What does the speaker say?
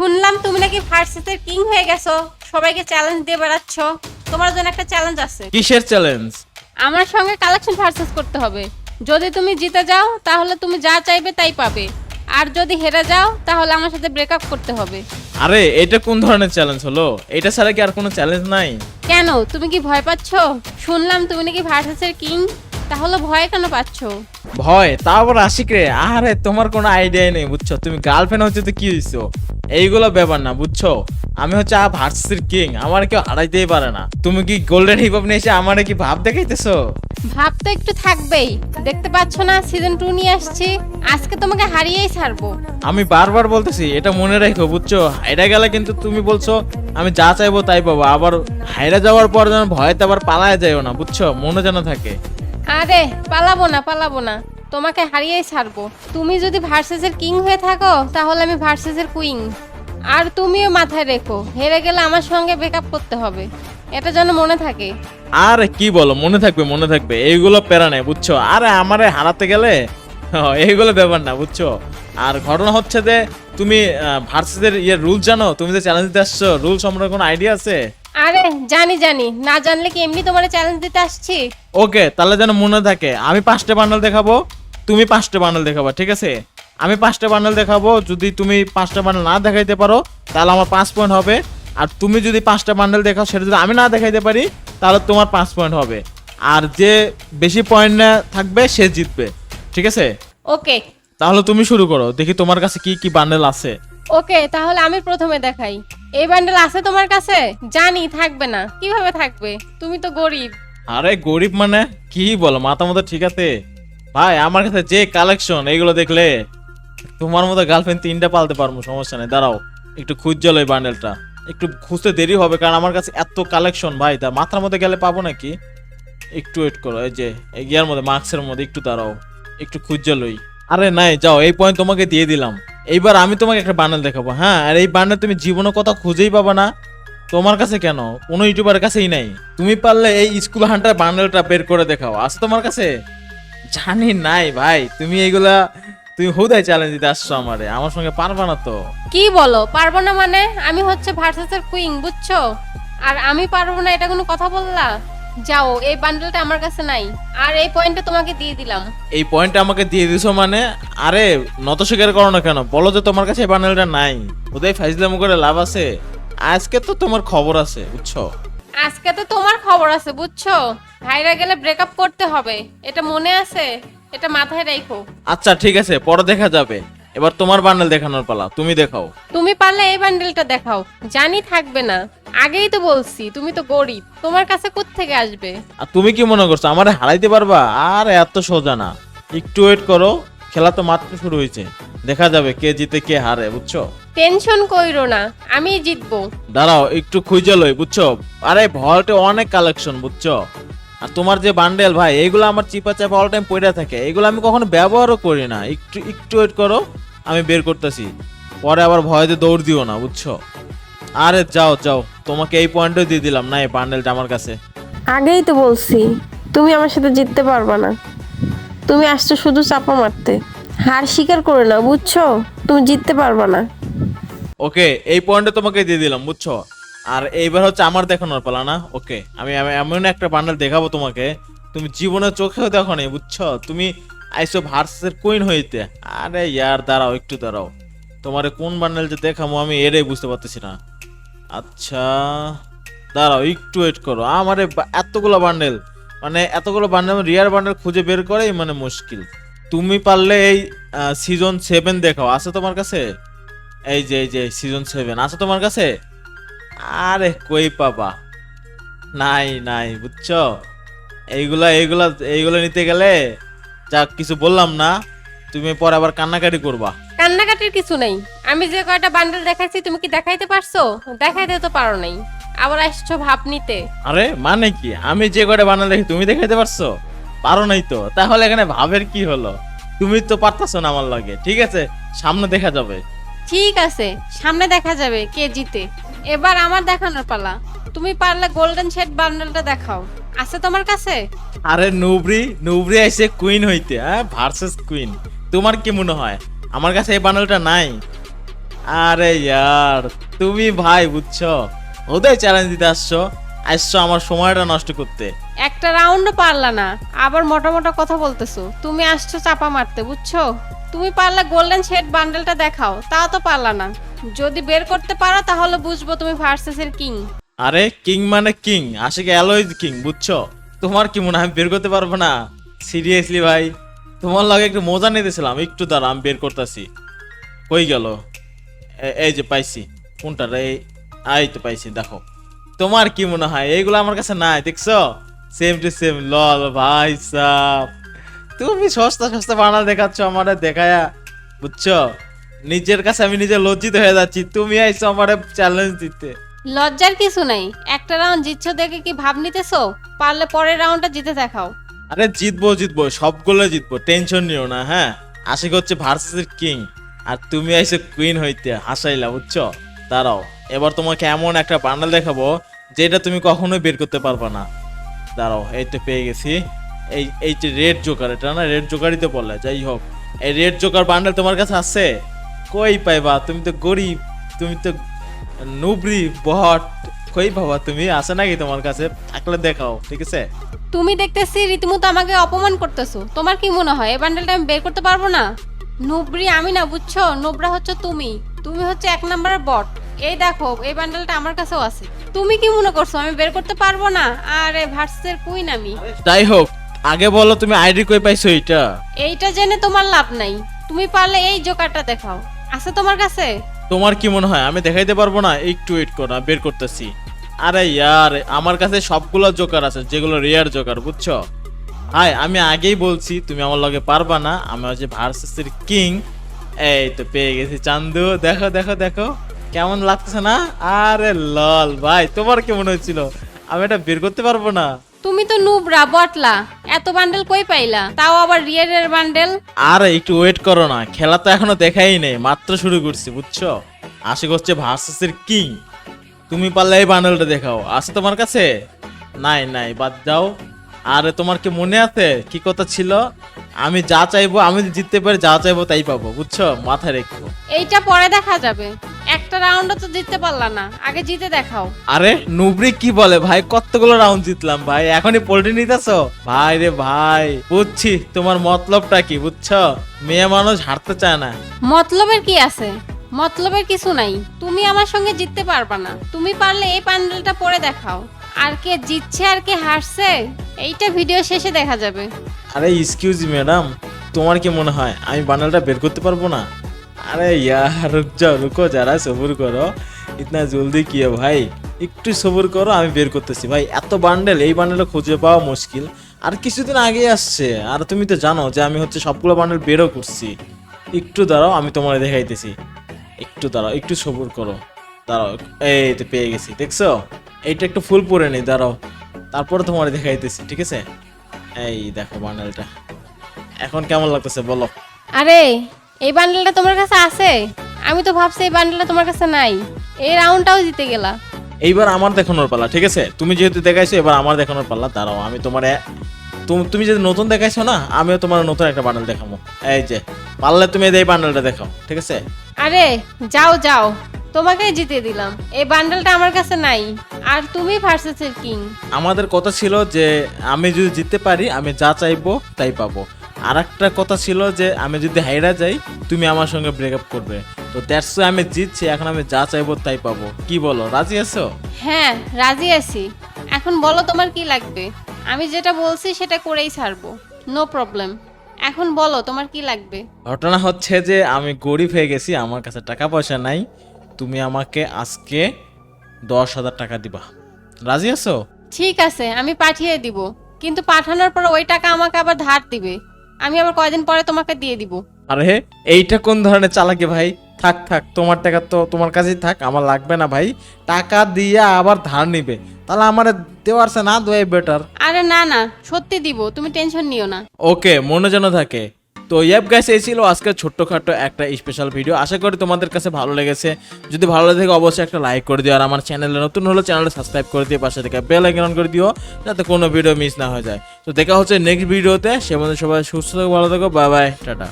শুনলাম তুমি নাকি ভার্সেসের কিং হয়ে গেছো। সবাইকে চ্যালেঞ্জ দিয়ে বেড়াচ্ছ। তোমার জন্য একটা চ্যালেঞ্জ আছে। কিসের চ্যালেঞ্জ আমার সঙ্গে কালেকশন ভার্সেস করতে হবে। যদি তুমি জিতে যাও তাহলে তুমি যা চাইবে তাই পাবে। আর যদি হেরে যাও তাহলে আমার সাথে ব্রেকআপ করতে হবে। আরে এটা কোন ধরনের চ্যালেঞ্জ হলো? এটা ছাড়া কি আর কোনো চ্যালেঞ্জ নাই? কেন? তুমি কি ভয় পাচ্ছ? শুনলাম তুমি নাকি ভার্সেসের কিং। তাহলে ভয় কেন পাচ্ছ? ভয়? তা আবার আশিক রে। আরে তোমার কোনো আইডিয়াই নেই বুঝছ? তুমি গার্লফ্রেন্ড হচ্ছে তো কি হইছো? এইগুলো ব্যাপার না বুঝছ? আমি হচ্ছে আ ভার্সেসের কিং আমার কেউ হারাইতেই পারে না। তুমি কি গোল্ডেন হিপ হপ নিয়ে এসে আমারে কি ভাব দেখাইতেছো? ভাব তো একটু থাকবেই। দেখতে পাচ্ছ না সিজন টু নিয়ে আসছি। আজকে তোমাকে হারিয়েই ছাড়বো। আমি বারবার বলতেছি এটা মনে রেখো বুঝছ? হাইরা গেলে কিন্তু তুমি বলছো আমি যা চাইব তাই পাবো। আবার হাইরা যাওয়ার পর যেন ভয়তে আবার পালায় যাইও না বুঝছ? মনে যেন থাকে। আরে, পালাবো না পালাবো না। তোমাকে হারিয়েই ছাড়বো। তুমি যদি ভার্সেসের কিং হয়ে থাকো, তাহলে আমি ভার্সেসের কুইং। আর তুমিও মাথায় রেখো, হেরে গেলে আমার সঙ্গে ব্রেকআপ করতে হবে। এটা যেন মনে থাকে। আরে, কি বলো? মনে থাকবে মনে থাকবে। এইগুলো প্যারা নেই, বুঝছ? আরে, আমারে হারাতে গেলে? এইগুলো ব্যাপার না, বুঝছ? আর ঘটনা হচ্ছে যে, তুমি ভার্সেসের ইয়ে রুল জানো? তুমি যে চ্যালেঞ্জ দিতে আসছো রুল সম্পর্কে কোনো আইডিয়া আছে? আরে জানি জানি। না জানলে কি এমনি তোমার চ্যালেঞ্জ দিতে আসছি? ওকে তাহলে যেন মনে থাকে আমি পাঁচটা বান্ডেল দেখাবো তুমি পাঁচটা বান্ডেল দেখাবো ঠিক আছে? আমি পাঁচটা বান্ডেল দেখাবো যদি তুমি পাঁচটা বান্ডেল না দেখাইতে পারো তাহলে আমার পাঁচ পয়েন্ট হবে। আর তুমি যদি পাঁচটা বান্ডেল দেখাও সেটা যদি আমি না দেখাইতে পারি তাহলে তোমার পাঁচ পয়েন্ট হবে। আর যে বেশি পয়েন্ট না থাকবে সে জিতবে ঠিক আছে? ওকে। তাহলে তুমি শুরু করো দেখি তোমার কাছে কি কি বান্ডেল আছে। ওকে, তাহলে আমি প্রথমে দেখাই। এই বান্ডেল আছে তোমার কাছে? জানি, থাকবে না। কীভাবে থাকবে? তুমি তো গরিব। আরে গরিব মানে? কি বল, মাথা মতো ঠিক আছে? ভাই, আমার কাছে যে কালেকশন এগুলো দেখলে তোমার মতো গার্লফ্রেন্ড তিনটা পালতে পারব, সমস্যা নেই। দাঁড়াও, একটু খুঁজছিল এই বান্ডেলটা একটু খুঁজতে দেরি হবে, কারণ আমার কাছে এত কালেকশন ভাই, তা মাথার মধ্যে গেলে পাবো নাকি? একটু ওয়েট করো, এই যে গিয়ার মধ্যে মাস্কের মধ্যে, একটু দাঁড়াও। একটু খুঁজলই আরে নাই, যাও, এই পয়েন্ট তোমাকে দিয়ে দিলাম। এইবার আমি তোমাকে একটা বান্ডেল দেখাবো হ্যাঁ? আর এই বান্ডেল তুমি জীবনে কথা খুঁজেই পাবা না। তোমার কাছে কেন? কোনো ইউটিউবারের কাছেই নাই। তুমি পারলে এই স্কুল হান্টার বান্ডেলটা বের করে দেখাও। আছে তোমার কাছে? জানি নাই ভাই। তুমি এইগুলা, তুমি হুদাই চ্যালেঞ্জ দিতে আসছো আমারে। আমার সঙ্গে পারবা না তো। কি বলো? পারব না মানে? আমি হচ্ছে ভার্সেসের কুইং বুঝছ? আর আমি পারব না, এটা কোনো কথা বললা? যাও এই বান্ডেলটা আমার কাছে নাই। আর এই পয়েন্টটা তোমাকে দিয়ে দিলাম। এই পয়েন্টটা আমাকে দিয়ে দিছো মানে? আরে নত স্বীকার করো না কেন? বলো যে তোমার কাছে এই বান্ডেলটা নাই। হুদাই ফাইজলাম করে লাভ আছে। আজকে তো তোমার খবর আছে বুঝছ? আজকে তো তোমার খবর আছে বুঝছ? ভাইরা গেলে ব্রেকআপ করতে হবে। এটা মনে আছে? এটা মাথায় রাখো আচ্ছা ঠিক আছে পরে দেখা যাবে। এবার তোমার বান্ডেল দেখানোর পালা তুমি দেখাও। তুমি পারলে এই বান্ডেলটা দেখাও জানি থাকবে না। আগেই তো বলছি তুমি তো গরিব তোমার কাছে থেকে আসবে? আর তুমি কি মনে করছ আমারে হারাইতে পারবা? আর এত সোজা না। একটু ওয়েট করো খেলা তো মাত্র শুরু হয়েছে। দেখা যাবে কে জিতে কে হারে বুঝছ? টেনশন কইরো না আমি জিতবো। দাঁড়াও একটু খুঁজে লই বুঝছ? আরে ভল্টে অনেক কালেকশন বুঝছ? আর তোমার যে বান্ডেল ভাই এইগুলো আমার চিপা চাপা অল টাইম পড়ে থাকে। এগুলো আমি কখনো ব্যবহারও করি না। একটু একটু ওয়েট করো আমি বের করতেছি। পরে আবার ভয়তে দৌড় দিও না বুঝছ? আরে যাও যাও তোমাকে এই পয়েন্টও দিয়ে দিলাম না এই বান্ডেলটা আমার কাছে। আগেই তো বলছি তুমি আমার সাথে জিততে পারবে না। তুমি আসছো শুধু চাপা মারতে। হার স্বীকার করে না বুঝছ? তুমি জিততে পারবে না। ওকে এই পয়েন্টে তোমাকে দিয়ে দিলাম বুঝছ? আর এইবার হচ্ছে আমার দেখানোর পালা না? ওকে আমি এমন একটা বান্ডেল দেখাবো তোমাকে। তুমি জীবনে চোখেও দেখো নি বুঝছ? তুমি আইসো ভার্সের কুইন হইতে। আরে ইয়ার, দাঁড়াও, একটু দাঁড়াও। তোমারে কোন বান্ডেল যে দেখাবো আমি এটাই বুঝতে পারতেছি না। আচ্ছা দাঁড়াও, একটু ওয়েট করো। আমারে এতগুলো বান্ডেল মানে এতগুলো বান্ডেল রিয়ার বান্ডেল খুঁজে বের করাই মানে মুশকিল। তুমি পারলে এই সিজন সেভেন দেখাও। আছে তোমার কাছে? এই যে এই যে সিজন সেভেন আছে তোমার কাছে? আরে কই পাবা নাই নাই বুঝছ? এইগুলা এইগুলা এইগুলা নিতে গেলে যা কিছু বললাম না তুমি পরে আবার কান্নাকাটি করবা। কান্নাকাটির কিছু নেই। আমি যে কয়টা বান্ডেল দেখাইছি তুমি কি দেখাইতে পারছ? দেখাইতে তো পারো নাই। আবার আসছো ভাব নিতে। আরে মানে কি? আমি যে কয়টা বানাল দেখি তুমি দেখাইতে পারছ? পারো নাই তো। তাহলে এখানে ভাবের কি হলো? তুমি তো পারতাছো না আমার লাগে ঠিক আছে? সামনে দেখা যাবে। ঠিক আছে সামনে দেখা যাবে কে জিতে। এবার আমার দেখানোর পালা। তুমি পারলে গোল্ডেন শেড বান্ডেলটা দেখাও। আছে তোমার কাছে? আরে নুবরি নুবরি আইসে কুইন হইতে হ্যাঁ? ভার্সেস কুইন তোমার কি মনে হয়? আমার কাছে এই বান্ডেলটা নাই। আরে ইয়ার তুমি ভাই বুঝছ? ওদের চ্যালেঞ্জ দিতে আসছো। আসছো আমার সময়টা নষ্ট করতে। একটা রাউন্ডও পারলা না। আবার মোটা মোটা কথা বলতেছো। তুমি আসছো চাপা মারতে বুঝছ? তুমি পারলে গোল্ডেন শেড বান্ডেলটা দেখাও। তাও তো পারলা না। যদি বের করতে পারো, তাহলে বুঝব তুমি ভার্সেসের কিং আরে কিং মানে কিং আশিকে অ্যালয় কিং বুঝছ? তোমার কি মনে হয় আমি বের করতে পারব না? সিরিয়াসলি ভাই, তোমার লাগে একটু মজা নিতেছিলাম। একটু দাঁড়া, আমি বের করতেছি। কই গেল? এই যে পাইছি। কোনটা রে? এই তো পাইছি, দেখো। তোমার কি মনে হয়? এইগুলো আমার কাছে নাই, দেখছ? সেম টু সেম লল ভাই সাব তুমি সস্তা সস্তা বানাল দেখাচ্ছ আমার, দেখায়া, বুঝছ? নিজের কাছে আমি নিজে লজ্জিত হয়ে যাচ্ছি। তুমি আইছো আমার চ্যালেঞ্জ দিতে। লজ্জার কিছু নাই। একটা রাউন্ড জিতছো দেখে কি ভাব নিতেছো? পারলে পরের রাউন্ডটা জিতে দেখাও। আরে জিতবো জিতবো সবগুলো জিতবো টেনশন নিও না হ্যাঁ? আশিক হচ্ছে ভার্সেসের কিং আর তুমি আইসো কুইন হইতে হাসাইলা বুঝছ? দাঁড়াও এবার তোমাকে এমন একটা বান্ডাল দেখাবো যেটা তুমি কখনোই বের করতে পারবে না। দাঁড়াও এই তো পেয়ে গেছি। এই এই যে রেড জোকার এটা না? রেড জোকারই তো বলে যাই হোক। এই রেড জোকার বান্ডাল তোমার কাছে আছে? কই পাইবা? তুমি তো গরিব তুমি তো নুবরি বহট কই পাবা তুমি? আছে নাকি তোমার কাছে? থাকলে দেখাও ঠিক আছে? তুমি দেখতেছি রীতিমতো আমাকে অপমান করতেছো। তোমার কি মনে হয়? এই বান্ডেলটা আমি বের করতে পারব না? নুবরি আমি না বুঝছ? নোবরা হচ্ছে তুমি। তুমি হচ্ছে এক নম্বরের বট। এই দেখো এই বান্ডেলটা আমার কাছেও আছে। তুমি কি মনে করছ আমি বের করতে পারব না? আরে ভার্সের কুইন আমি। যাই হোক আগে বলো তুমি আইডি কই পাইছো এটা এইটা জেনে তোমার লাভ নাই। তুমি পারলে এই জোকারটা দেখাও। আছে তোমার কাছে? তোমার কি মনে হয়? আমি দেখাইতে পারব না? একটু ওয়েট করো, আমি বের করতেছি। আরে ইয়ার, আমার কাছে সবগুলো জোকার আছে, যেগুলো রেয়ার জোকার বুঝছ? হাই আমি আগেই বলছি, তুমি আমার লগে পারবা না। আমি হচ্ছে ভার্সেসের কিং এই তো পেয়ে গেছি চান্দু। দেখো দেখো দেখো। কেমন লাগতেছে না? আরে লল ভাই, তোমার কি মনে হচ্ছিল? আমি এটা বের করতে পারব না? তুমি তো নুবরা বটলা এত বান্ডেল কই পাইলা? তাও আবার রিয়ারের বান্ডেল আর একটু ওয়েট করো না। খেলা তো এখনও দেখাই নেই মাত্র শুরু করছি বুঝছ? আশিক হচ্ছে ভার্সেসের কিং তুমি পারলে এই বান্ডেলটা দেখাও। আছে তোমার কাছে? নাই নাই বাদ দাও। আরে তোমার কি মনে আছে? কি কথা ছিল? আমি যা চাইব আমি জিততে পারি যা চাইব তাই পাবো বুঝছ? মাথায় রেখো। এইটা পরে দেখা যাবে। একটা রাউন্ডও তো জিততে পারলা না। আগে জিতে দেখাও। আরে নুবরি কি বলে ভাই? কতগুলো রাউন্ড জিতলাম ভাই? এখনই পোল্ট্রি নিতেছো? ভাই রে ভাই বুঝছি। তোমার মতলবটা কি বুঝছ? মেয়ে মানুষ হারতে চায় না। মতলবের কি আছে? মতলবের কিছু নাই। তুমি আমার সঙ্গে জিততে পারবা না। তুমি পারলে এই প্যান্ডেলটা পরে দেখাও। আর কে জিতছে আর কে হারছে এইটা ভিডিও শেষে দেখা যাবে। আরে এক্সকিউজ ম্যাডাম তোমার কি মনে হয় আমি বানালটা বের করতে পারব না? আরে ইয়ার যাও রুকো, যারা সবুর করো, ইতনা জলদি কি ভাই। একটু সবুর করো, আমি বের করতেছি। ভাই, এত বান্ডেল এই বান্ডেলটা খুঁজে পাওয়া মুশকিল। আর কিছুদিন আগে আসছে। আর তুমি তো জানো যে আমি হচ্ছে সবগুলো বান্ডেল বেরও করছি। একটু দাঁড়াও, আমি তোমার দেখাইতেছি। একটু দাঁড়াও, একটু সবুর করো। দাঁড়াও, এই তো পেয়ে গেছি, দেখছ? এইটা একটু ফুল পরে নি দাঁড়াও। তারপরে তোমার দেখাইতেছি, ঠিক আছে? এই দেখো বান্ডেলটা এখন কেমন লাগতেছে, বলো? আরে এই বান্ডেলটা তোমার কাছে আছে? আমি তো ভাবছি এই বান্ডেলটা তোমার কাছে নাই। এই রাউন্ডটাও জিতে গেলা। এইবার আমার দেখানোর পালা ঠিক আছে? তুমি যেহেতু দেখাইছো এবার আমার দেখানোর পালা দাঁড়াও আমি তোমার তুমি যদি নতুন দেখাইছো না আমিও তোমার নতুন একটা বান্ডেল দেখাবো। এই যে পারলে তুমি এই বান্ডেলটা দেখাও ঠিক আছে? আরে যাও যাও তোমাকে জিতে দিলাম। এই বান্ডেলটা আমার কাছে নাই আর তুমি ভার্সেসের কিং আমাদের কথা ছিল যে আমি যদি জিততে পারি আমি যা চাইব তাই পাবো। আর একটা কথা ছিল যে আমি যদি হাইরা যাই তুমি আমার সঙ্গে ব্রেকআপ করবে। তো দ্যাটস আমি জিতছি এখন আমি যা চাইব তাই পাবো। কি বলো রাজি আছো? হ্যাঁ রাজি আছি। এখন বলো তোমার কি লাগবে? আমি যেটা বলছি সেটা করেই ছাড়বো। নো প্রবলেম এখন বলো তোমার কি লাগবে? ঘটনা হচ্ছে যে আমি গরিব হয়ে গেছি আমার কাছে টাকা পয়সা নাই। তুমি আমাকে আজকে দশ হাজার টাকা দিবা। রাজি আছো? ঠিক আছে আমি পাঠিয়ে দিব। কিন্তু পাঠানোর পর ওই টাকা আমাকে আবার ধার দিবে। আমি আবার কয়দিন পরে তোমাকে দিয়ে দিব। আরে এইটা কোন ধরনের চালাকি ভাই? থাক থাক তোমার টাকা তো তোমার কাছেই থাক আমার লাগবে না ভাই। টাকা দিয়ে আবার ধার নিবে। তাহলে আমার দেওয়ার সে না দেওয়াই বেটার আরে না না সত্যি দিব তুমি টেনশন নিও না। ওকে মনে যেন থাকে। তো ইয়াব গাইস এই ছিল আজকে ছোট্টখাটো একটা স্পেশাল ভিডিও আশা করি তোমাদের কাছে ভালো লেগেছে। যদি ভালো লাগে, অবশ্যই একটা লাইক করে দিও। আর আমার চ্যানেলে নতুন হলে চ্যানেলটা সাবস্ক্রাইব করে দিও, পাশে থেকে বেল আইকন অন করে দিও, যাতে কোনো ভিডিও মিস না হয়ে যায়। তো দেখা হচ্ছে নেক্সট ভিডিওতে সে মধ্যে সবাই সুস্থ থাকো, ভালো থাকো বাই বাই টাটা।